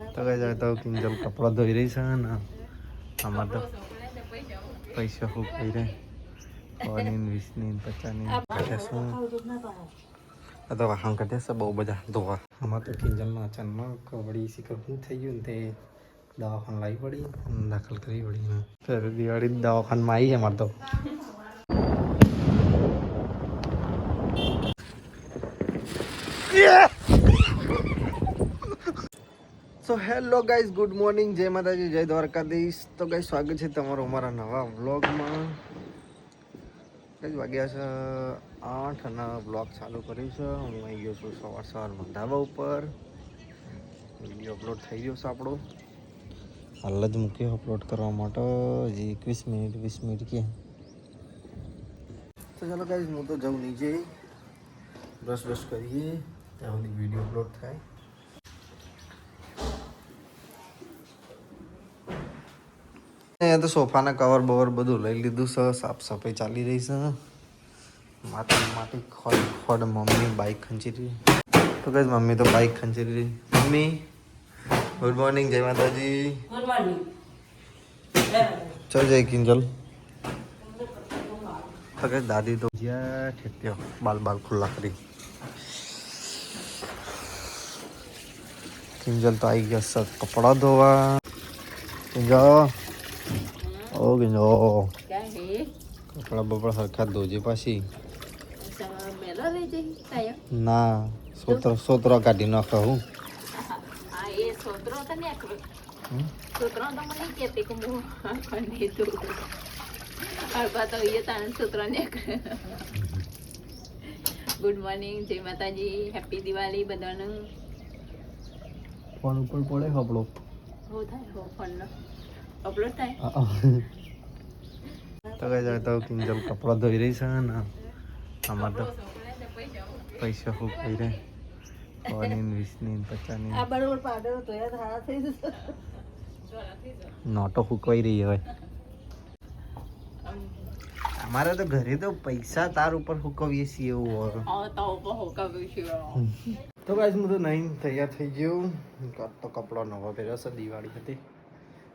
તો કઈ જાય તો કિંજલ કપડાં ધોઈ રહી છે ને, આમાં તો પૈસા ખૂબ થઈ રહે સોની વીસની પચાસની કાઢ્યા છે આ તો વાહન કાઢ્યા છે, બહુ બધા ધોવા. આમાં તો કિંજલમાં અચાનક વળી શીખર શું થઈ ગયું ને તે દવાખાન લાવી પડી અને દાખલ કરી પડી ત્યારે દિવાળી દવાખાનમાં આવી છે મારે તો. So hello guys good morning. જય માતાજી જય દ્વારકાધીશ. તો ગાઈ સ્વાગત છે તમારું અમારા નવા વ્લોગમાં. કઈ વાગ્યા છે આઠ અને વ્લોગ ચાલુ કર્યું છે. હું આવી ગયો છું સવાર સવાર મંધાવા ઉપર. વીડિયો અપલોડ થઈ ગયો છે આપણો. હાલ જ મૂક્યો અપલોડ કરવા માટે. હજી એકવીસ મિનિટ વીસ મિનિટ કે. તો ચાલો ગાઈઝ હું તો જાઉં નીચે. બ્રશ બ્રશ કરીએ. ત્યાં સુધી વીડિયો અપલોડ થાય. અહીંયા તો સોફાના કવર બવર બધું લઈ લીધું છે સાફ સફાઈ ચાલી રહી છે. માટી માટી ખોડ ખોડ મમ્મી બાઇક ખંચી રહી. તો કઈ મમ્મી તો બાઇક ખંચી રહી. મમ્મી ગુડ મોર્નિંગ જય માતાજી. ગુડ મોર્નિંગ ચલ જય કિંજલ. તો કઈ દાદી તો જ્યાં ઠેક્યો બાલ બાલ ખુલ્લા કરી. કિંજલ તો આવી ગયા સર કપડાં ધોવા. કિંજલ. ઓ ગઈ કપડા બપડા સરખા ધોજે પાછી. મેલો રહી જઈ તાયો ના સોત્ર સોત્ર કાઢી નાખો હું. આ એ સોતરો તો ને હમ? સોતરો તો મને કહેતી કે હું નહીં તું અડપા તો એ તાણ સોતરો ને ગુડ મોર્નિંગ જય માતાજી હેપી દિવાળી બધાનું. ફોન ઉપર પડે કપડો હો થાય હો ફોનનો. અપલોડ થાય તો કઈ જાય તો કિંજલ કપડા ધોઈ રહી છે ને અમાર તો પૈસા ખૂબ થઈ રહે સોની વીસની પચાસની આ બરોબર પાડો તો યાર હારા થઈ જશે નોટો ફૂકવાઈ રહી હોય અમારે તો ઘરે તો પૈસા તાર ઉપર ફૂકવીએ છીએ એવું હોય તો ગાઈસ હું તો નહીં તૈયાર થઈ ગયો તો કપડો નવો પહેર્યો છે દિવાળી હતી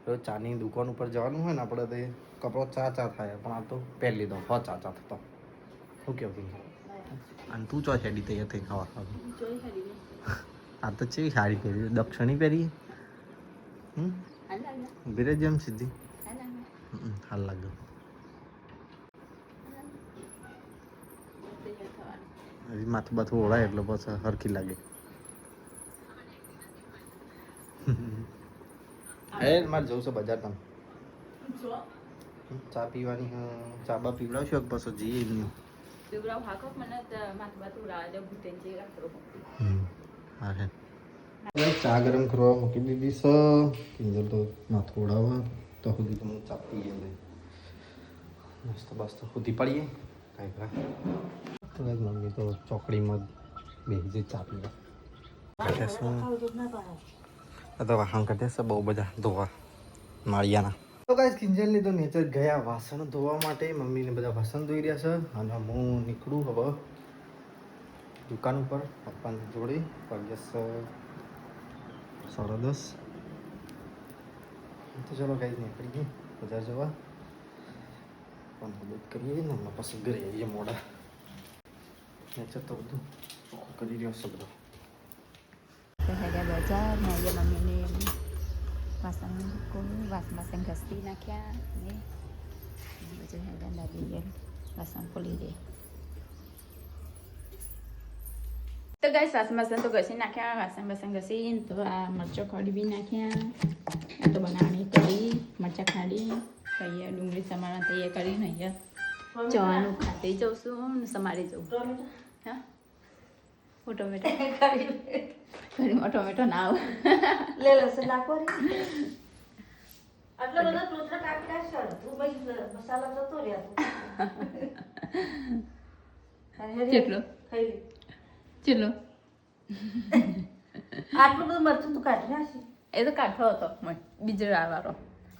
રોજ ચાની દુકાન ઉપર જવાનું હોય ને આપણે તો કપડો ચા ચા થાય પણ આ તો પહેરી લીધો હો ચા ચા થતો. શું કેવું અને તું ચો છેડી તૈયાર થઈ ખાવા ખાવા. આ તો ચેવી સાડી પહેરી? દક્ષિણી પહેરી હમ? હાલ જેમ સીધી. હાલ હમ, હાલ લાગે. તૈયાર થવાનું. હજી માથું બાથું ઓળાય એટલે પછી હરખી લાગે. એ મારે જવું છે બજાર તમે. ચા પીવાની હે. ચા બા પીવડાવશો પછી જઈએ એમની હા હે ચા ગરમ કરવા મૂકી દીધી છે કિંજલ તો માથું ઓળાવવા તો સુધી તો હું ચા પીએ લે મસ્ત મસ્ત સુધી પડીએ. કાંઈ કા મમ્મી તો ચોકડીમાં બેસી ચા પીવા. તો વાહન કાઢે છે બહુ બધા ધોવા માળિયાના. તો ગાઈસ કિંજલની તો નેચર ગયા વાસણ ધોવા માટે. મમ્મીને બધા વાસણ ધોઈ રહ્યા છે અને હું નીકળું હવે દુકાન ઉપર. પપ્પાની જોડે વાગ્યા છે સાડા દસ. તો ચલો ગાઈસ નીકળી ગઈ બજાર જવા. પણ મદદ કરીએ ને હમણાં પછી ઘરે આવીએ મોડા. નેચર તો બધું કરી રહ્યો છે બધો. હેડ્યા બજાર ને અહીંયા મમ્મીને વાસણ વાસણ વાસણ ઘસી નાખ્યા ને બધું હેડ્યા દાદીએ વાસણ ખોલી દે તો ગાઈસ વાસણ વાસણ તો ઘસી નાખ્યા વાસણ વાસણ ઘસી તો આ મરચો ખોડી બી નાખ્યા આ તો બનાવવાની કરી મરચાં ખાડી તો અહીંયા ડુંગળી સમારા તૈયાર કરીને અહીંયા જવાનું ખાતે જઉં છું સમારી જવું હા હું ટોમેટો ઘરમાં ટોમેટો ના આવે. લે લસણ નાખો રે. આટલો બધો ટોટલા કાપી નાખશો તું ભાઈ મસાલા જતો રહ્યા. કેટલો ખાઈ લે. ચલો આટલું બધું મરચું તું કાઢી નાખી. એ તો કાઠો હતો મય બીજો આવવાનો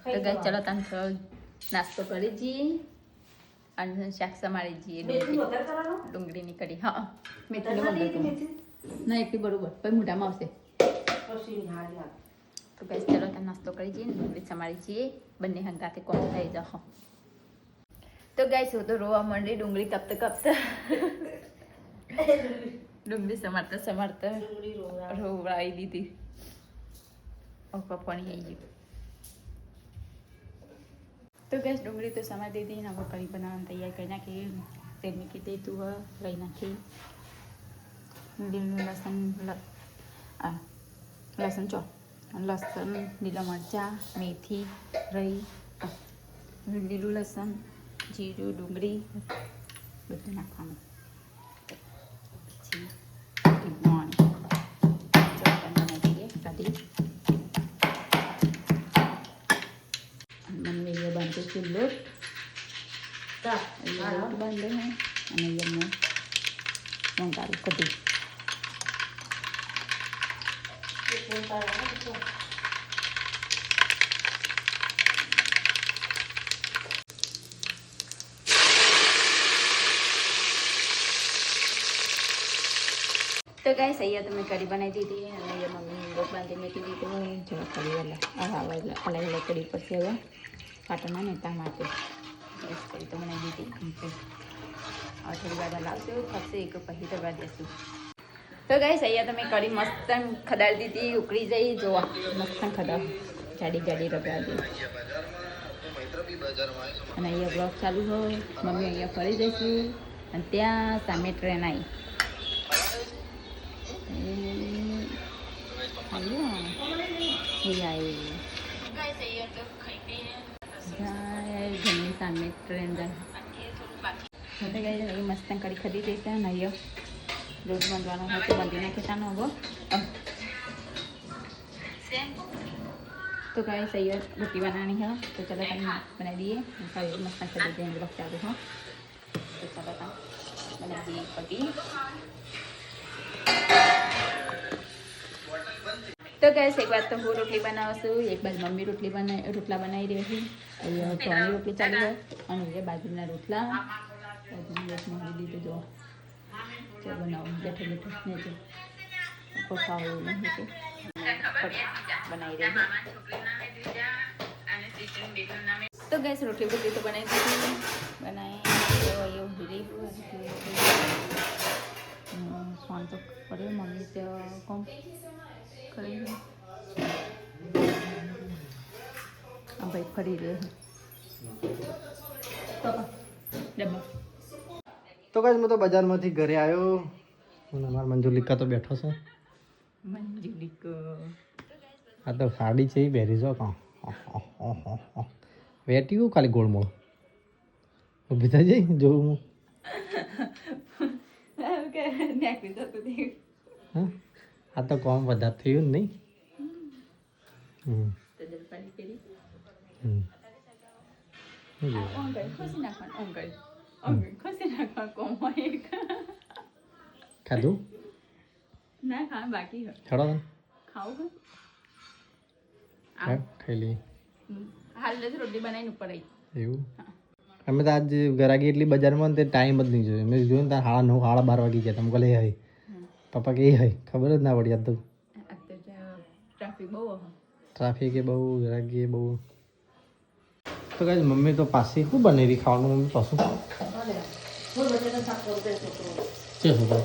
તો ગઈ ચલો તમે નાસ્તો કરી જઈએ અને શાક સમારી જઈએ ડુંગળીની કઢી હા મેથી? ના એટલી બરોબર. પછી મોઢામાં આવશે. તો ગેસ ચાલો ત્યાં નાસ્તો કરી જઈએ ને સમારી જઈએ. બંને હંગાથી કોણ થઈ જાઓ તો ગાય હું તો રોવા માંડી ડુંગળી કાપતા કાપતા. ડુંગળી સમારતા સમારતા ડુંગળી રોવડાવી. દીધી. ઓપા પાણી આવી ગયું. તો ગેસ ડુંગળી તો સમારી દીધી ને હવે કઢી બનાવવાની તૈયાર કરી નાખી. તેલ મૂકી દીધું હવે લઈ નાખી. લીલું લસણ લસણ ચો, લસણ, લીલા મરચાં, મેથી રહી લીલું લસણ, જીરું, ડુંગળી, બધું નાખવાનું. બાંધે ચૂલો. તા અહીંયા લોટ બાંધે હે અને અહીંયા મેં વંગારું કઢી ફોન તારા ને તો તો ગાઈસ અહીંયા તમે કઢી બનાવી દીધી અને અહીંયા મમ્મી લોટ બાંધી મૂકી દીધું જો કઢી વાલા હવે અલગ અલગ કઢી પડશે હવે પાટણના નેતા માટે બસ કઢી તો બનાવી દીધી હવે થોડી વાર લાવશે થશે એક પછી તો વાર દેશું તો ગાઈસ અહીંયા તમે કઢી મસ્ત ખદાડી દીધી, ઉકળી જઈ, જોવા. મસ્ત ખદાડ જાડી જાડી રગડાવી અને અહીંયા બ્લોગ ચાલુ હોય. મમ્મી અહીંયા ફરી જઈશું અને ત્યાં સામે ટ્રેન આવી સામે ટ્રેન જાય. મસ્ત કરી ખરીદી જઈશે અને અહીંયા દૂધ બાંધવાનું હોય તો બાંધી નાખીતાનો હવે તો કઈ સૈયદ રોટી બનાવવાની હે તો ચલો તમે બનાવી દઈએ સૈયદ મસ્ત કરી દઈએ એમ વખતે આવું તો ચલો તમે બનાવી દઈએ પટી તો ગેસ એક વાત તો હું રોટલી બનાવશું. એક બાજુ મમ્મી રોટલી બનાવી રોટલા બનાવી રહી હતી રોટલી ચાલી હોય અને એ બાજુના રોટલા. બાજુની રોટલી દીધું જો. જો બનાવું બેઠો બેઠો ને જો એવું નહીં કે બનાવી રહી તો ગેસ રોટલી બધી તો બનાવી દીધી બનાવી એવું ભાઈ ફરી રહ્યો તો કાંઈ હું તો બજારમાંથી ઘરે આવ્યો. અને અમારા મંજુલિકા તો બેઠો છે. મંજુલિક. આ તો સાડી છે એ પહેરી જો કાં. વેટી ગયું ખાલી ગોળમોળ? ઊભી થઈ જઈ જોઉં હું. હા? આ તો કોમ વધારે થયું નહીં. હમ. હમ. ખાધું ના બાકી ખાવું હા, ખાઈ લઈ હાલ જ રોટલી બનાવીને ઉપર આવી એવું અમે તો આજ ગરાગી એટલી બજારમાં ને તે ટાઈમ જ નહીં જોયો મેં જોયું ત્યાં સાડા નવ સાડા બાર વાગી ગયા તમે કહે હઈ પપ્પા કે એ હઈ ખબર જ ના પડી આજ તો ટ્રાફિક બહુ ટ્રાફિક એ બહુ ગરાગી બહુ તો કાંઈ મમ્મી તો પાસે શું બનાવી ખાવાનું મમ્મી પાછું હું છે?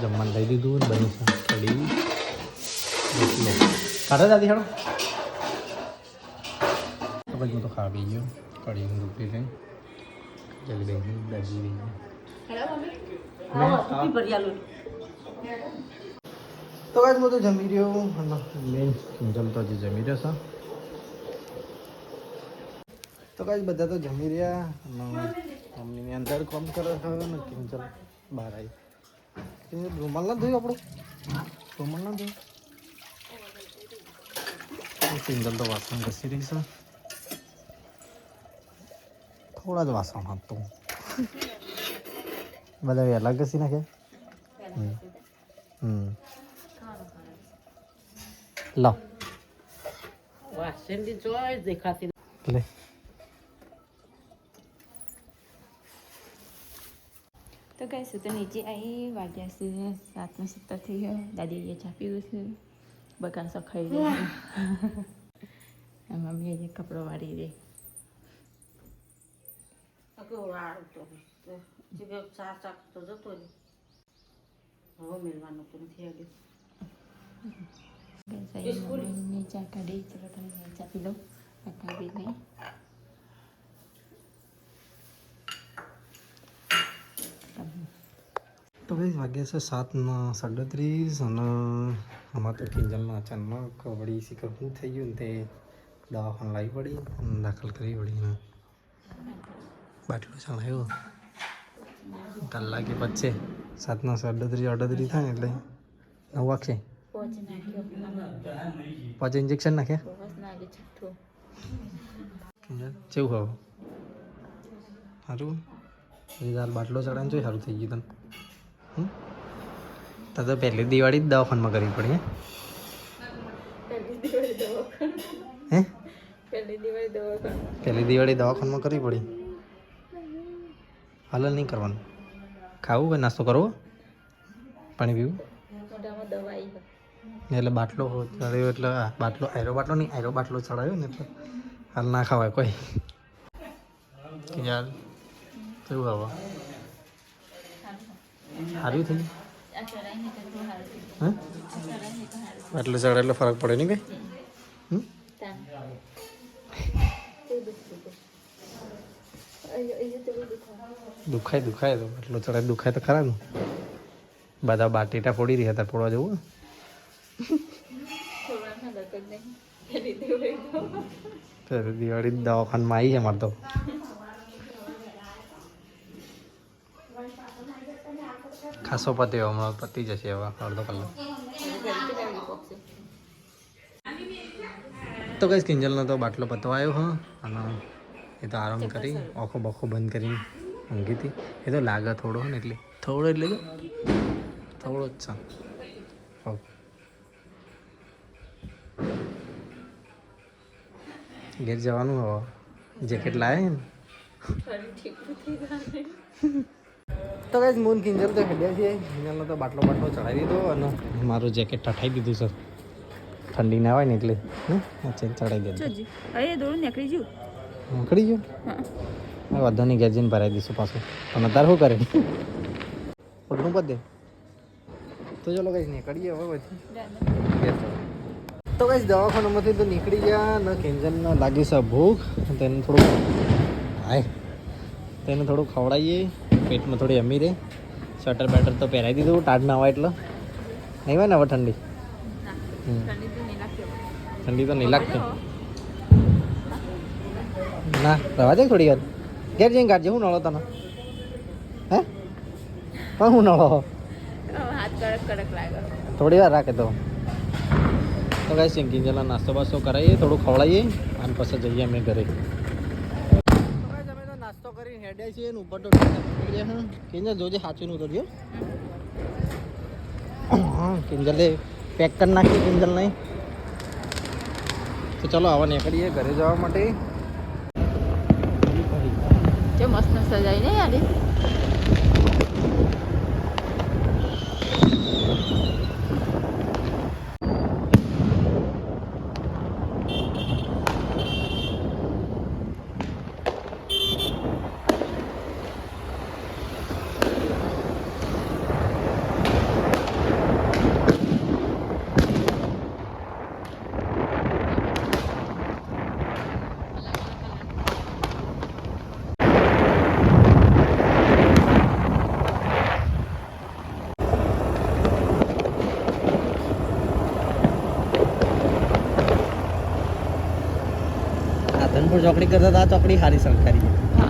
જમવાનું લઈ દીધું ને બની છે કઢી દાદી હાડો? તો પછી હું તો ખાવી ગયો કઢી રોટલી લઈ જલેબી દાજી રહી આવો સુકી ભરિયાલું તો કાંઈ હું તો જમી રહ્યો. મેન કિંજલ તો હજી જમી રહ્યો છે. તો કાંઈ બધા તો જમી રહ્યા. મમ્મીની અંદર કોમ કરે છે ને કિંજલ બહાર આવી. રૂમાલ ના ધોયું આપણું? રૂમાલ ના ધોયું? કિંજલ તો વાસણ ઘસી રહી છે. થોડા જ વાસણ હતું બધા વહેલા ઘસી નાખે? હમ. હમ. લાવ વાસણની જોઈ દેખાતી લે. તો કહીશું તો નીચે આવી વાગ્યા છે સાતનો સત્તર થઈ ગયો. દાદીએ ચા પીવું છે. બકાન સખાઈ રહી મમ્મી અહીંયા કપડો વાળી દે ચા કાઢી. ચલો તમે ચા પી લો. કાપી નહીં તો ભાઈ, વાગ્યા છે સાતના, સાડત્રીસ અને આમાં તો કિંજલના અચાનક વળી શિખર શું થઈ ગયું ને તે દવાખાને લાવી પડી અને દાખલ કરી પડી ને બાટલો ચણાયો કલાકે પછી સાતના સાડત્રીસ, અડત્રીસ થાય એટલે નવ વાગશે? પાંચ ઇન્જેક્શન નાખ્યા? કેવું હવે? સારું દાલ બાટલો ચડાવીને જોઈ સારું થઈ ગયું તને? તો તો પહેલી દિવાળી જ દવાખાનમાં કરવી પડી હે? પહેલી દિવાળી દવાખાનામાં. કરવી પડી. હાલ નહીં કરવાનું. ખાવું કે નાસ્તો કરવો? પાણી પીવું? એટલે બાટલો ચડાવ્યો એટલે બાટલો આયરો બાટલો નહીં આયરો બાટલો ચડાવ્યો ને એટલે હાલ ના ખવાય કોઈ. યાર કેવું હવે? સારું થઈ ગયું આ ચડાઈને તો થોડું સારું થયું? હા? આ ચડાઈને તો સારું બાટલો ચડાવે એટલે ફરક પડે નહીં કઈ? દુખાય દુખાય દુખાય તો. એટલો ચડાય દુખાય તો ખરા ને. બધા બાટીટા ફોડી રહ્યા હતા ફોડવા જવું દિવાળી દવાખાનામાં આવી છે મારે તો. ખાસો પત્યો હમણાં પતી જશે હવે અડધો કલાક. તો કઈ કિંજલનો તો બાટલો પતવાયો, હ. અને એ તો આરામ કરી, ઓખો બખો બંધ કરીને ઊંઘી હતી. એ તો લાગે થોડો ને એટલે. થોડો એટલે તો થોડો જ છે. ઘેર જવાનું હવે. જેકેટ લાવે ને તો કઈ મૂન કિંજલ તો ખડ્યા છીએ કિંજલનો તો બાટલો બાટલો ચડાવી દીધો અને મારું જેકેટ ઠઠાઈ દીધું સર ઠંડી ના હોય ને એટલે ચેન ચડાવી દીધું અરે દોડું નીકળી ગયું નીકળી ગયો? હા. વાંધો નહીં ઘેર જઈને ભરાઈ દઈશું પાછું. પણ અત્યારે શું કરે? ઓઢનું પદ દે. તો ચલો કઈ નીકળીએ હવે પછી તો કઈ દવાખાનામાંથી તો નીકળી ગયા ને કિંજલને લાગી છે ભૂખ. તેને થોડું હાય તેને થોડું ખવડાવીએ. પેટમાં થોડી અમી રહે. સ્વેટર બેટર તો પહેરાવી દીધું ટાઢ ના હોય એટલે. નહીં હોય ને હવે ઠંડી? ઠંડી તો નહીં લાગતી ના રવા દે થોડી વાર. ઘેર જઈને કાઢજે હું નળો તને? હે? પણ હું નળો? થોડી વાર રાખે તો. તો કાંઈ સિંગિંગ જેલા નાસ્તો બાસ્તો કરાવીએ થોડું ખવડાવીએ અને પછી જઈએ અમે ઘરે. કરીને હેડ્યા છીએ ને ઉપર તો કિંજલ જોજે સાચું ઉતરજો. કિંજલે પેક કરી નાખીએ કિંજલ નહીં તો ચલો હવે નીકળીએ ઘરે જવા માટે. જો મસ્ત સજાઈ ને યાર. ચોકડી કરતા આ ચોકડી સારી સરકારી હા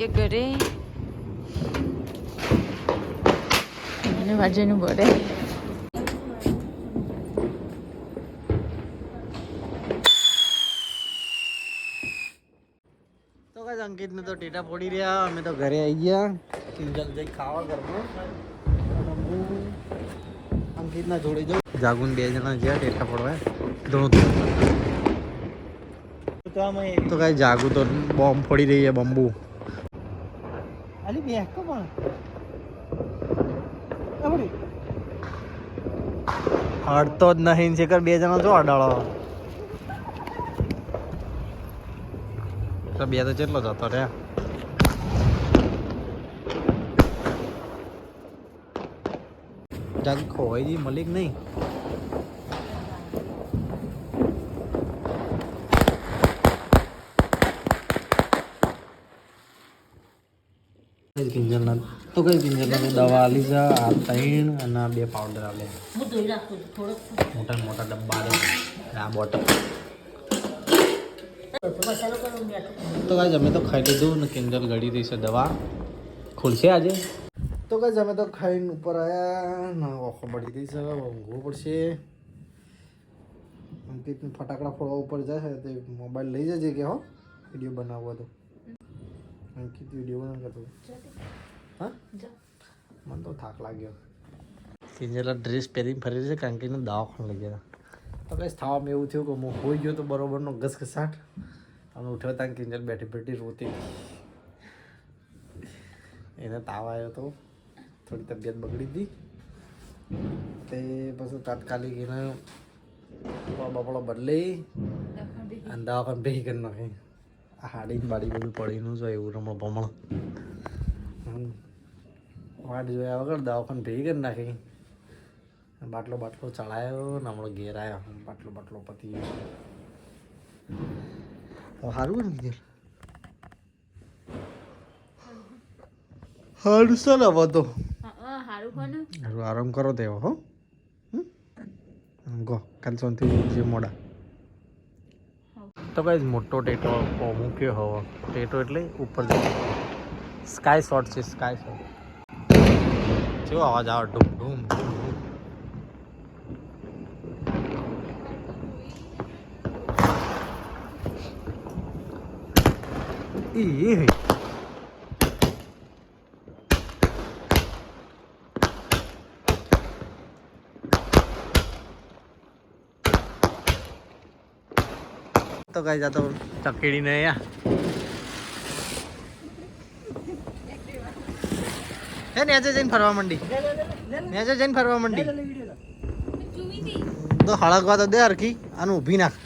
ને? આવી છે ઘરે. અને વાજેનું બોરે તો કઈ અંકિત ને તો ટેટા પડી રહ્યા અમે તો ઘરે આવી ગયા. કિંજલ જઈ ખાવા ઘરમાં. અંકિતના જોડે જાઉં. જાગુન બે જણા જ્યાં ટેટા પડવા ધોધ. તો કઈ જાગુ તો બોમ્બ ફોડી રહી છે બંબુ. અલી બે કમા હડતો જ નહીં કર બે જણા જો અડાળો બે તો કેટલો જતો રે જાગ ખોવાઈ દી મલિક નહીં કિંજલના તો કઈ કિંજલના દવા આલી જા આ ત્રણ અને આ બે પાવડર આલે. હું ધોઈ રાખું થોડોક. મોટા મોટા ડબ્બા આ બોટલ મસાલો કરું બેઠું તો કાંઈ અમે તો ખાઈ લીધું ને કિંજલ ગળી રહી છે દવા. ખુલશે આજે? તો કાંઈ અમે તો ખાઈને ઉપર આવ્યા ને ઓખો બળી રહી છે ઊંઘવું પડશે. અંકિતને ફટાકડા ફોડવા ઉપર જાય છે તે મોબાઈલ લઈ જજે કે હો વીડિયો બનાવવો તો. અંકિત વીડિયો બનાવ કરતો. હા મને તો થાક લાગ્યો. કિંજલા ડ્રેસ પહેરીને ફરી છે કારણ કે એને દવાખાને લઈ ગયા. તો કઈ થવામાં એવું થયું કે હું હોઈ ગયો તો બરોબરનો ઘસઘસાટ અને ઉઠ્યો ત્યાં કિંજલ બેઠી બેઠી રોતી. એને તાવ આવ્યો તો થોડી તબિયત બગડી હતી તે પછી તાત્કાલિક એને બપડો બદલી અને દવાખાને ભેગી કરી નાખી. હાડી બાડી બધું પડીનું જ એવું રમણ ભમણ. વાટ જોયા વગર દવાખાને ભેગી કરી નાખી. બાટલો બાટલો ચડાયો ને હમણાં ઘેર આવ્યો બાટલો બાટલો પતી ગયો. સારું ને કીધું સારું છે હવે તો. આરામ કરો તેવો હો. હમ? ગો કાલ સોનથી જે મોડા. તો કઈ મોટો ટેટો મૂક્યો હવે. ટેટો એટલે ઉપર સ્કાય શોટ છે સ્કાય શોટ કેવો અવાજ આવે? ડૂમ ડૂમ ઈ. તો કઈ જતો ચકેડી ને હે નેચે જઈને ફરવા માંડી. નેચે જઈને ફરવા મંડી. તો હળગવા તો દે હરખી, આનું ઊભી નાખ.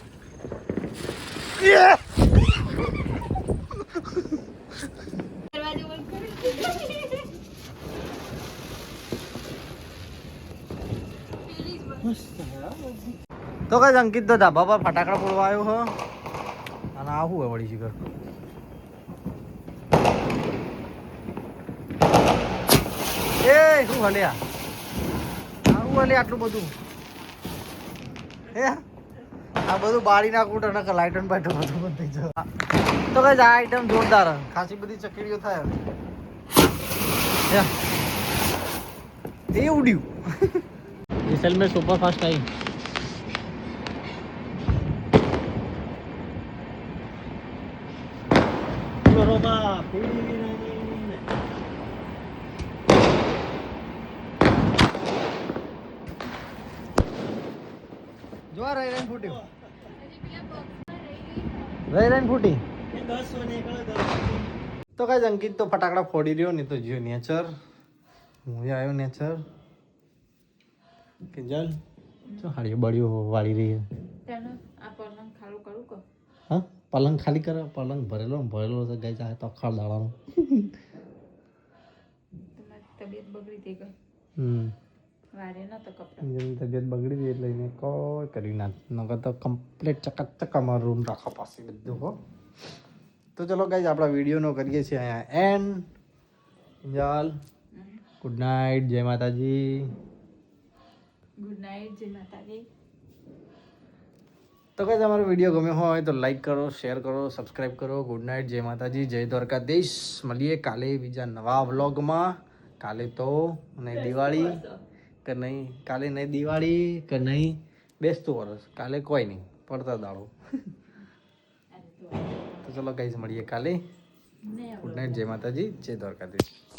તો કઈ અંકિત તો ધાબા પર ફટાકડા ફોડવા આવ્યો હો. અને આ શું વળી શિખર? એ, શું હલ્યા આવું હલે આટલું બધું? હે આ બધું બાળી નાખું તો નકર લાઇટન બાઇટન બધું બંધ થઈ જાય તો કઈ આ આઈટમ જોરદાર ખાસી બધી ચકડીઓ થાય. એ ઉડ્યું. જેસલમેર સુપરફાસ્ટ આવી જો રહી ફૂટ્યું? રહી રહીને ફૂટી? તો કાંઈ અંકિત તો ફટાકડા ફોડી રહ્યો ને તો જીઓ નેચર. હું આવ્યો નેચર. કિંજલ? શું હાડીઓ બળીઓ વાળી રહી છે? હા? પલંગ ખાલી કરે પલંગ ભરેલો ભરેલો તો ગઈ જાય તો અખાડ દાડાનો. તબિયત બગડી ગઈ હમ. કિંજલની તબિયત બગડી ગઈ એટલે એને કોઈ કરી ના નગર તો કમ્પ્લીટ ચકાચક અમારો રૂમ રાખો પાસે બધું હો. તો ચલો ગાઈઝ આપણા વિડીયોનો કરીએ છીએ અહીંયા એન્ડ જલ ગુડ નાઇટ જય માતાજી. ગુડ નાઇટ જય માતાજી. તો કઈ તમારો વીડિયો ગમ્યો હોય તો લાઈક કરો શેર કરો સબસ્ક્રાઈબ કરો. ગુડ નાઇટ જય માતાજી જય દ્વારકાધીશ. મળીએ કાલે બીજા નવા વ્લોગમાં કાલે તો અને દિવાળી. કે નહીં? કાલે નહીં દિવાળી કે નહીં? બેસતું વરસ. કાલે કોઈ નહીં. પડતા દાડો. તો ચલો કઈ મળીએ કાલે. ગુડ નાઇટ જય માતાજી જય દ્વારકાધીશ.